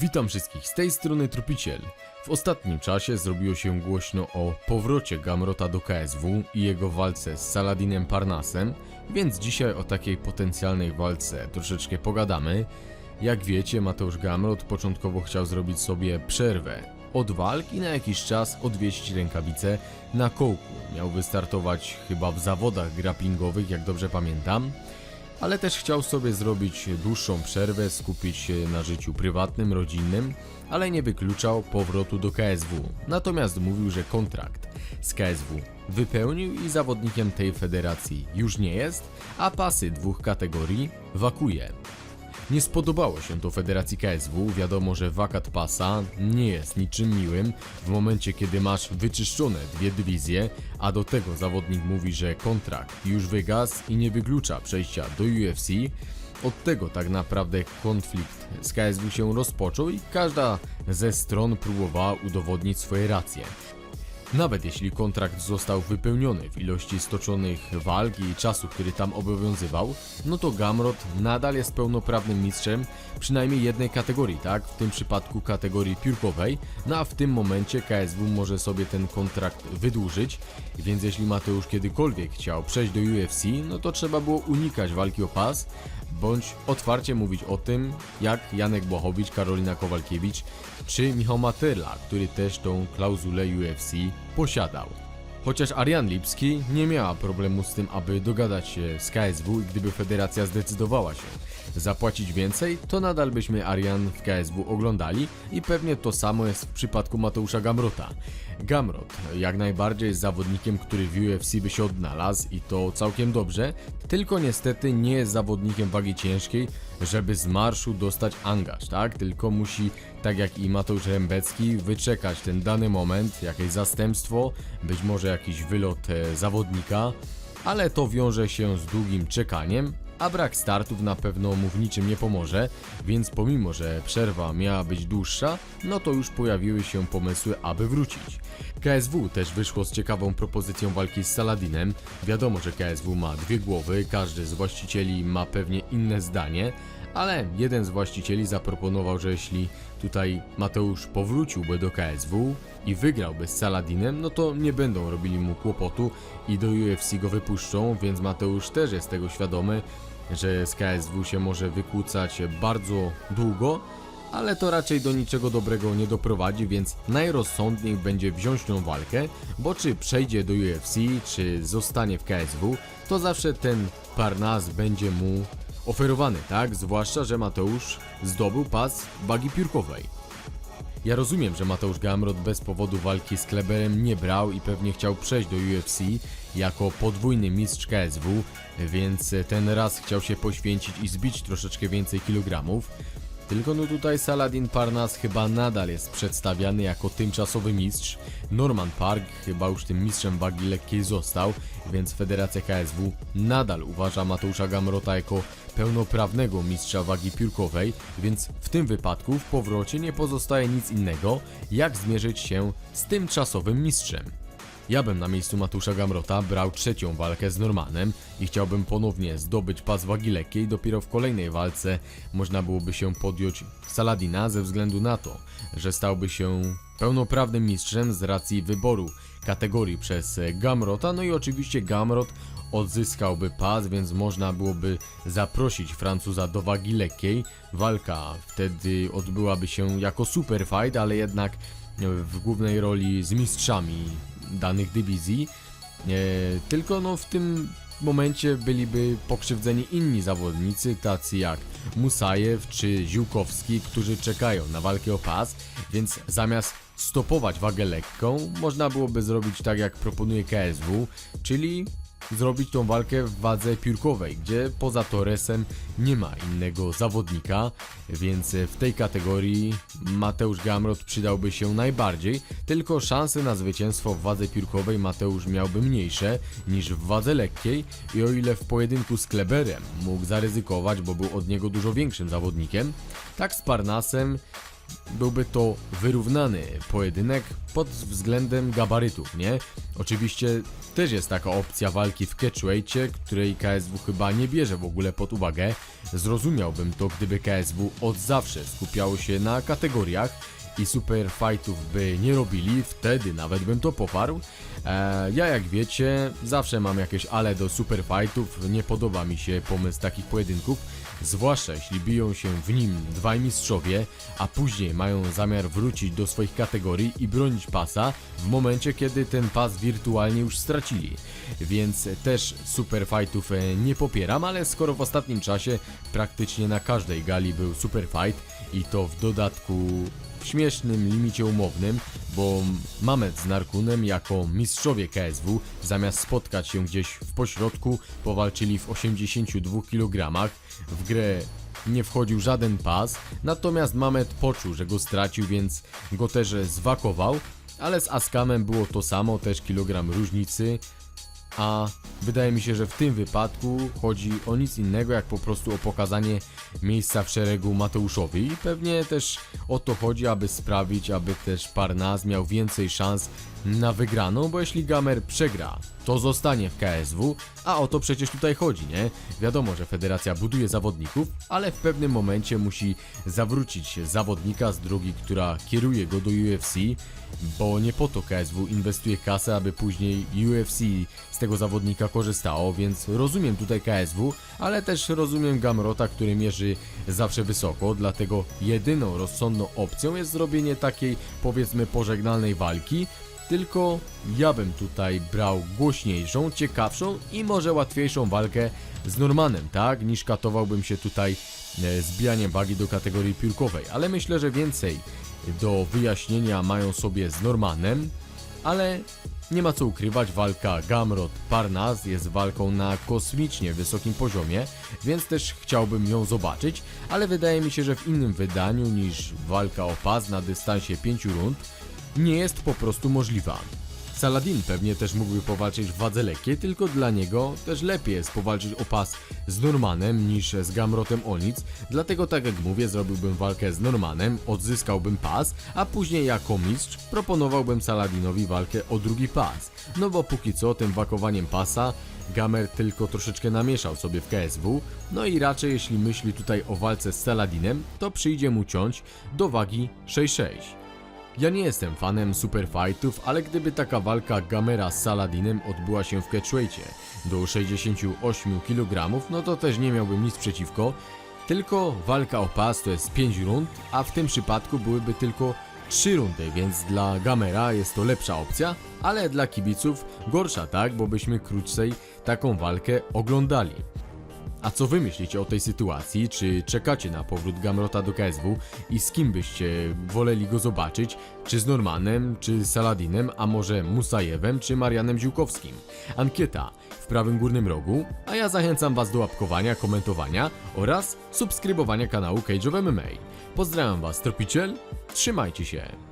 Witam wszystkich, z tej strony Tropiciel. W ostatnim czasie zrobiło się głośno o powrocie Gamrota do KSW i jego walce z Saladinem Parnasem, więc dzisiaj o takiej potencjalnej walce troszeczkę pogadamy. Jak wiecie, Mateusz Gamrot początkowo chciał zrobić sobie przerwę od walk i na jakiś czas odwieźć rękawice na kołku. Miał wystartować chyba w zawodach grapplingowych, jak dobrze pamiętam ale też chciał sobie zrobić dłuższą przerwę, skupić się na życiu prywatnym, rodzinnym, ale nie wykluczał powrotu do KSW. Natomiast mówił, że kontrakt z KSW wypełnił i zawodnikiem tej federacji już nie jest, a pasy dwóch kategorii wakuje. Nie spodobało się to Federacji KSW. Wiadomo, że wakat pasa nie jest niczym miłym w momencie, kiedy masz wyczyszczone dwie dywizje, a do tego zawodnik mówi, że kontrakt już wygasł i nie wyklucza przejścia do UFC. Od tego tak naprawdę konflikt z KSW się rozpoczął i każda ze stron próbowała udowodnić swoje racje. Nawet jeśli kontrakt został wypełniony w ilości stoczonych walk i czasu, który tam obowiązywał, no to Gamrot nadal jest pełnoprawnym mistrzem przynajmniej jednej kategorii, tak? W tym przypadku kategorii piórkowej, no a w tym momencie KSW może sobie ten kontrakt wydłużyć, więc jeśli Mateusz kiedykolwiek chciał przejść do UFC, no to trzeba było unikać walki o pas, bądź otwarcie mówić o tym, jak Janek Błachowicz, Karolina Kowalkiewicz czy Michał Materla, który też tą klauzulę UFC posiadał. Chociaż Arian Lipski nie miała problemu z tym, aby dogadać się z KSW gdyby federacja zdecydowała się zapłacić więcej, to nadal byśmy Arian w KSW oglądali i pewnie to samo jest w przypadku Mateusza Gamrota. Gamrot jak najbardziej jest zawodnikiem, który w UFC by się odnalazł i to całkiem dobrze, tylko niestety nie jest zawodnikiem wagi ciężkiej, żeby z marszu dostać angaż, tak? Tylko musi, tak jak i Mateusz Rembecki, wyczekać ten dany moment, jakieś zastępstwo, być może jakiś wylot e, zawodnika, ale to wiąże się z długim czekaniem, a brak startów na pewno mu w niczym nie pomoże, więc pomimo, że przerwa miała być dłuższa, no to już pojawiły się pomysły, aby wrócić. KSW też wyszło z ciekawą propozycją walki z Saladinem. Wiadomo, że KSW ma dwie głowy, każdy z właścicieli ma pewnie inne zdanie, ale jeden z właścicieli zaproponował, że jeśli tutaj Mateusz powróciłby do KSW i wygrałby z Saladinem, no to nie będą robili mu kłopotu i do UFC go wypuszczą, więc Mateusz też jest tego świadomy, że z KSW się może wykłócać bardzo długo, ale to raczej do niczego dobrego nie doprowadzi, więc najrozsądniej będzie wziąć tą walkę, bo czy przejdzie do UFC, czy zostanie w KSW, to zawsze ten Parnas będzie mu oferowany, tak? Zwłaszcza, że Mateusz zdobył pas wagi piórkowej. Ja rozumiem, że Mateusz Gamrot bez powodu walki z Kleberem nie brał i pewnie chciał przejść do UFC jako podwójny mistrz KSW, więc ten raz chciał się poświęcić i zbić troszeczkę więcej kilogramów. Tylko no tutaj Saladin Parnas chyba nadal jest przedstawiany jako tymczasowy mistrz. Norman Park chyba już tym mistrzem wagi lekkiej został, więc Federacja KSW nadal uważa Mateusza Gamrota jako pełnoprawnego mistrza wagi piórkowej, więc w tym wypadku w powrocie nie pozostaje nic innego, jak zmierzyć się z tymczasowym mistrzem. Ja bym na miejscu Matusza Gamrota brał trzecią walkę z Normanem i chciałbym ponownie zdobyć pas wagi lekkiej. Dopiero w kolejnej walce można byłoby się podjąć Saladina ze względu na to, że stałby się pełnoprawnym mistrzem z racji wyboru kategorii przez Gamrota. No i oczywiście Gamrot odzyskałby pas, więc można byłoby zaprosić Francuza do wagi lekkiej. Walka wtedy odbyłaby się jako super fight, ale jednak w głównej roli z mistrzami danych dywizji. E, tylko no w tym momencie byliby pokrzywdzeni inni zawodnicy, tacy jak Musajew czy Ziółkowski, którzy czekają na walkę o pas, więc zamiast stopować wagę lekką, można byłoby zrobić tak jak proponuje KSW, czyli zrobić tą walkę w wadze piórkowej, gdzie poza Torresem nie ma innego zawodnika, więc w tej kategorii Mateusz Gamrot przydałby się najbardziej, tylko szanse na zwycięstwo w wadze piórkowej Mateusz miałby mniejsze niż w wadze lekkiej. I o ile w pojedynku z Kleberem mógł zaryzykować, bo był od niego dużo większym zawodnikiem, tak z Parnasem byłby to wyrównany pojedynek pod względem gabarytów, nie? Oczywiście też jest taka opcja walki w catchweightie, której KSW chyba nie bierze w ogóle pod uwagę. Zrozumiałbym to, gdyby KSW od zawsze skupiało się na kategoriach i super fightów by nie robili, wtedy nawet bym to poparł. E, ja jak wiecie, zawsze mam jakieś ale do super fightów, nie podoba mi się pomysł takich pojedynków, zwłaszcza jeśli biją się w nim dwaj mistrzowie, a później mają zamiar wrócić do swoich kategorii i bronić pasa w momencie, kiedy ten pas wirtualnie już stracili. Więc też super fightów e, nie popieram, ale skoro w ostatnim czasie praktycznie na każdej gali był super fight i to w dodatku w śmiesznym limicie umownym, bo Mamet z Narkunem jako mistrzowie KSW zamiast spotkać się gdzieś w pośrodku powalczyli w 82 kg. W grę nie wchodził żaden pas, natomiast Mamet poczuł, że go stracił, więc go też zwakował, ale z Askamem było to samo, też kilogram różnicy, a wydaje mi się, że w tym wypadku chodzi o nic innego jak po prostu o pokazanie miejsca w szeregu Mateuszowi. I pewnie też o to chodzi, aby sprawić, aby też Parnas miał więcej szans na wygraną, bo jeśli Gamer przegra, to zostanie w KSW, a o to przecież tutaj chodzi, nie? Wiadomo, że federacja buduje zawodników, ale w pewnym momencie musi zawrócić zawodnika z drogi, która kieruje go do UFC, bo nie po to KSW inwestuje kasę, aby później UFC z tego zawodnika korzystało, więc rozumiem tutaj KSW, ale też rozumiem Gamrota, który mierzy zawsze wysoko, dlatego jedyną rozsądną opcją jest zrobienie takiej powiedzmy pożegnalnej walki, tylko ja bym tutaj brał głośniejszą, ciekawszą i może łatwiejszą walkę z Normanem, tak? Niż katowałbym się tutaj e, zbijaniem wagi do kategorii piórkowej. Ale myślę, że więcej do wyjaśnienia mają sobie z Normanem, ale nie ma co ukrywać, walka Gamrot-Parnas jest walką na kosmicznie wysokim poziomie, więc też chciałbym ją zobaczyć, ale wydaje mi się, że w innym wydaniu niż walka o pas na dystansie 5 rund nie jest po prostu możliwa. Saladin pewnie też mógłby powalczyć w wadze lekkiej, tylko dla niego też lepiej jest powalczyć o pas z Normanem niż z Gamrotem Olnic, dlatego tak jak mówię zrobiłbym walkę z Normanem, odzyskałbym pas, a później jako mistrz proponowałbym Saladinowi walkę o drugi pas, no bo póki co tym wakowaniem pasa Gamer tylko troszeczkę namieszał sobie w KSW, no i raczej jeśli myśli tutaj o walce z Saladinem, to przyjdzie mu ciąć do wagi 6-6. Ja nie jestem fanem superfightów, ale gdyby taka walka Gamera z Saladinem odbyła się w catchweightie do 68 kg, no to też nie miałbym nic przeciwko. Tylko walka o pas to jest 5 rund, a w tym przypadku byłyby tylko 3 rundy, więc dla Gamera jest to lepsza opcja, ale dla kibiców gorsza, tak? Bo byśmy krócej taką walkę oglądali. A co wy myślicie o tej sytuacji? Czy czekacie na powrót Gamrota do KSW i z kim byście woleli go zobaczyć? Czy z Normanem, czy Saladinem, a może Musajewem, czy Marianem Ziłkowskim? Ankieta w prawym górnym rogu, a ja zachęcam was do łapkowania, komentowania oraz subskrybowania kanału Cage of MMA. Pozdrawiam was, Tropiciel, trzymajcie się!